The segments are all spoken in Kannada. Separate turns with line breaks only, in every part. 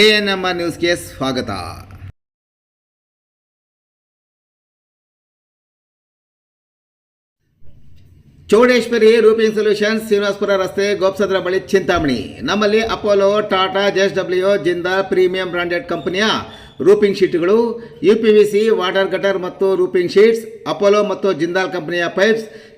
ಎ ಎನ್ ಎಂ ಆರ್ ನ್ಯೂಸ್ಗೆ ಸ್ವಾಗತ. ಚೌಡೇಶ್ವರಿ ರೂಪಿಂಗ್ ಸೊಲ್ಯೂಷನ್ ಶ್ರೀನಿವಾಸಪುರ ರಸ್ತೆ, ಗೋಪ್ಸದ್ರ ಬಳಿ ಚಿಂತಾಮಣಿ. ನಮ್ಮಲ್ಲಿ Apollo, Tata JS W Jindal, premium branded ಕಂಪನಿಯ roofing ಶೀಟ್ಗಳು U P V C water gutter ಮತ್ತು ರೂಪಿಂಗ್ ಶೀಟ್ಸ್, ಅಪೋಲೋ ಮತ್ತು ಜಿಂದಾಲ್ ಕಂಪನಿಯ pipes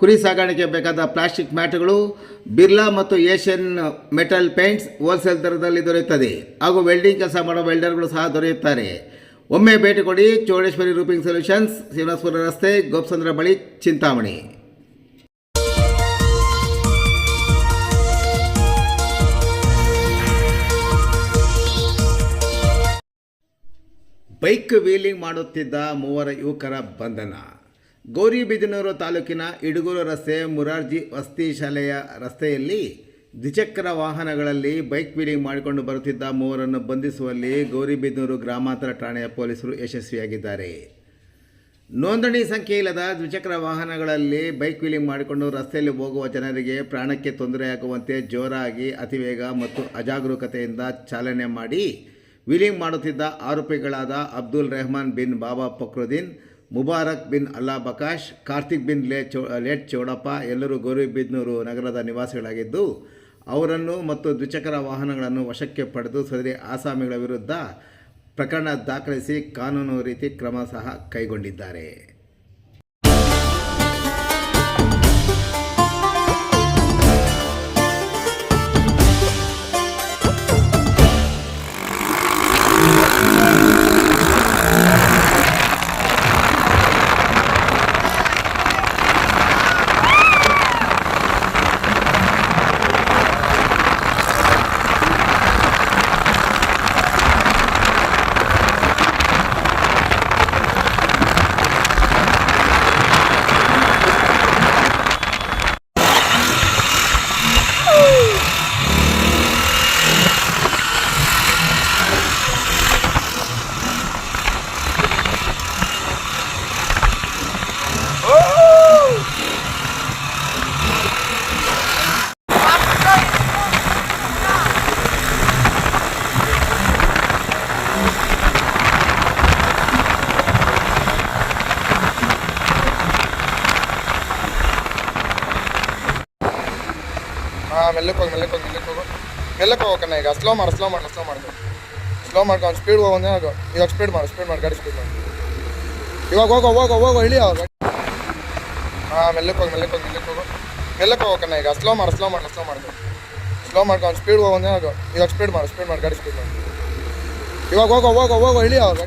ಕುರಿ ಸಾಗಾಣಿಕೆ ಬೇಕಾದ ಪ್ಲಾಸ್ಟಿಕ್ ಮ್ಯಾಟ್ಗಳು, ಬಿರ್ಲಾ ಮತ್ತು ಏಷ್ಯನ್ ಮೆಟಲ್ ಪೇಂಟ್ಸ್ ಹೋಲ್ಸೇಲ್ ದರದಲ್ಲಿ ದೊರೆಯುತ್ತದೆ. ಹಾಗೂ ವೆಲ್ಡಿಂಗ್ ಕೆಲಸ ಮಾಡೋ ವೆಲ್ಡರ್ಗಳು ಸಹ ದೊರೆಯುತ್ತಾರೆ. ಒಮ್ಮೆ ಭೇಟಿ ಕೊಡಿ ಚೌಡೇಶ್ವರಿ ರೂಪಿಂಗ್ ಸೊಲ್ಯೂಷನ್ಸ್ ಶಿವನಾಸ್ಪುರ ರಸ್ತೆ, ಗೋಪಸಂದ್ರ ಬಳಿ ಚಿಂತಾಮಣಿ. ಬೈಕ್ ವೀಲಿಂಗ್ ಮಾಡುತ್ತಿದ್ದ ಮೂವರ ಯುವಕರ ಬಂಧನ. ಗೌರಿಬಿದನೂರು ತಾಲೂಕಿನ ಇಡುಗೂರು ರಸ್ತೆ ಮುರಾರ್ಜಿ ವಸತಿ ಶಾಲೆಯ ರಸ್ತೆಯಲ್ಲಿ ದ್ವಿಚಕ್ರ ವಾಹನಗಳಲ್ಲಿ ಬೈಕ್ ವೀಲಿಂಗ್ ಮಾಡಿಕೊಂಡು ಬರುತ್ತಿದ್ದ ಮೂವರನ್ನು ಬಂಧಿಸುವಲ್ಲಿ ಗೌರಿಬಿದನೂರು ಗ್ರಾಮಾಂತರ ಠಾಣೆಯ ಪೊಲೀಸರು ಯಶಸ್ವಿಯಾಗಿದ್ದಾರೆ. ನೋಂದಣಿ ಸಂಖ್ಯೆ ಇಲ್ಲದ ದ್ವಿಚಕ್ರ ವಾಹನಗಳಲ್ಲಿ ಬೈಕ್ ವೀಲಿಂಗ್ ಮಾಡಿಕೊಂಡು ರಸ್ತೆಯಲ್ಲಿ ಹೋಗುವ ಜನರಿಗೆ ಪ್ರಾಣಕ್ಕೆ ತೊಂದರೆಯಾಗುವಂತೆ ಜೋರಾಗಿ ಅತಿವೇಗ ಮತ್ತು ಅಜಾಗರೂಕತೆಯಿಂದ ಚಾಲನೆ ಮಾಡಿ ವೀಲಿಂಗ್ ಮಾಡುತ್ತಿದ್ದ ಆರೋಪಿಗಳಾದ ಅಬ್ದುಲ್ ರೆಹಮಾನ್ ಬಿನ್ ಬಾಬಾ ಫಕ್ರುದ್ದೀನ್ ಮುಬಾರಕ್ ಬಿನ್ ಅಲ್ಲಾ ಬಕಾಶ್, ಕಾರ್ತಿಕ್ ಬಿನ್ ಲೇ ಚೋ, ಲೇಟ್ ಚೌಡಪ್ಪ, ಎಲ್ಲರೂ ಗೌರಿಬಿದ್ನೂರು ನಗರದ ನಿವಾಸಿಗಳಾಗಿದ್ದು, ಅವರನ್ನು ಮತ್ತು ದ್ವಿಚಕ್ರ ವಾಹನಗಳನ್ನು ವಶಕ್ಕೆ ಪಡೆದು ಸದರಿ ಆಸಾಮಿಗಳ ವಿರುದ್ಧ ಪ್ರಕರಣ ದಾಖಲಿಸಿ ಕಾನೂನು ರೀತಿ ಕ್ರಮ ಸಹ ಕೈಗೊಂಡಿದ್ದಾರೆ.
ಹಾಂ ಮೆಲ್ಲಕ್ಕೆ ಹೋಗಿ ಮೆಲ್ಲಕ್ಕೆ ಹೋಗಿ ಮೆಲ್ಲಕ್ಕೆ ಹೋಗು. ಮೆಲ್ಲಕ್ಕೆ ಹೋಗಕ್ಕಣ್ಣ ಈಗ. ಸ್ಲೋ ಮಾಡು ಸ್ಲೋ ಮಾಡು ಸ್ಲೋ ಮಾಡ್ಕೊ ಸ್ಲೋ ಮಾಡ್ಕೊ ಅವ್ನು ಸ್ಪೀಡ್ ಹೋಗೋದೇ ಆಗೋ ಇವಾಗ ಸ್ಪೀಡ್ ಮಾಡು ಸ್ಪೀಡ್ ಮಾಡಿ, ಗಾಡಿ ಸ್ಪೀಡ್ ಮಾಡಿ. ಇವಾಗ ಹೋಗೋ ಹೋಗೋ ಹೋಗೋ ಇಳಿ ಅವಾಗ ಹಾಂ ಮೆಲ್ಲಕ್ಕೆ ಹೋಗಿ ಮೆಲ್ಲಕ್ಕೆ ಹೋಗಿ ಮೆಲ್ಲಕ್ಕೆ ಹೋಗು. ಮೆಲ್ಲಕ್ಕೆ ಹೋಗಕ್ಕಣ್ಣ ಈಗ. ಸ್ಲೋ ಮಾಡು ಸ್ಲೋ ಮಾಡು ಸ್ಲೋ ಮಾಡ್ಕೊ ಸ್ಲೋ ಮಾಡ್ಕೊ ಅವ್ನು ಸ್ಪೀಡ್ ಹೋಗೋದೇ ಆಗೋ ಇವಾಗ ಸ್ಪೀಡ್ ಮಾಡು ಸ್ಪೀಡ್ ಮಾಡಿ, ಗಾಡಿ ಸ್ಪೀಡ್ ಮಾಡಿ. ಇವಾಗ ಹೋಗೋ ಹೋಗೋ ಹೋಗೋ ಇಳಿ ಅವಾಗ